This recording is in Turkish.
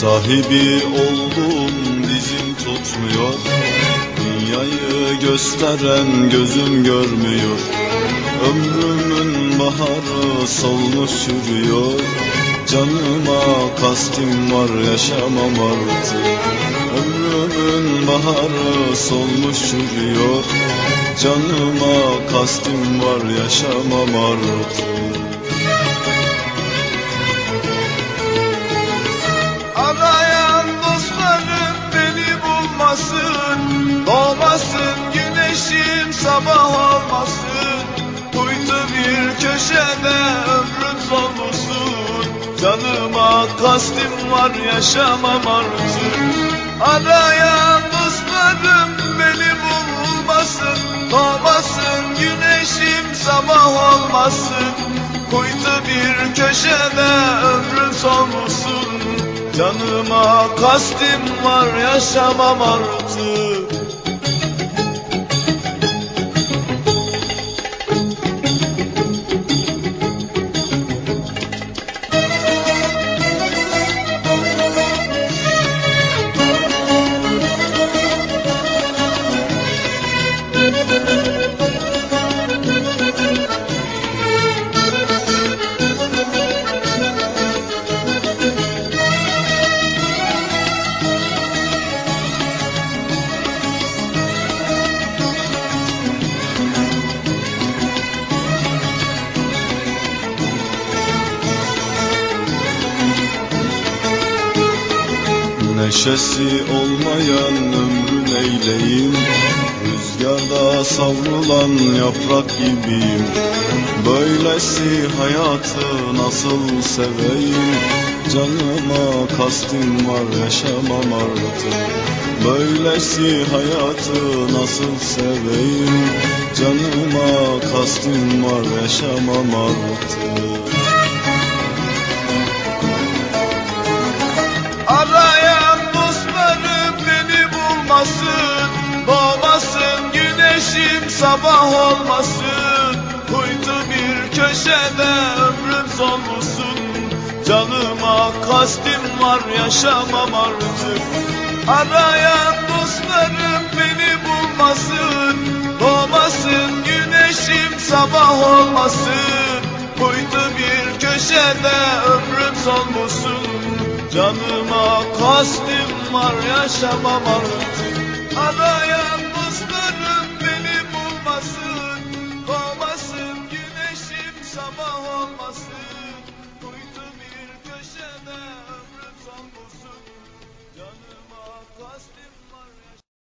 Sahibi oldum dizim tutmuyor. Dünyayı gösteren gözüm görmüyor. Ömrümün baharı solmuş sürüyor. Canıma kastim var yaşamam artık. Ömrümün baharı solmuş sürüyor. Canıma kastim var yaşamam artık köşede ömrüm solmuşsun Canıma kastim var yaşamam artık. Arayan dostlarım beni bulmasın. Doğmasın güneşim sabah olmasın. Kuytu bir köşede ömrüm solmuşsun Canıma kastim var yaşamam artık Neşesi olmayan ömrü neyleyim? Rüzgarda savrulan yaprak gibiyim. Böylesi hayatı nasıl seveyim? Canıma kastim var yaşamam artık. Böylesi hayatı nasıl seveyim? Canıma kastim var yaşamam artık güneşim sabah olmasın. Kuytu bir köşede ömrüm solmuşsun Canıma kastim var yaşamam artık. Arayan dostlarım beni bulmasın. Doğmasın güneşim sabah olmasın. Kuytu bir köşede ömrüm solmuşsun Canıma kastim var yaşamam artık. Arayan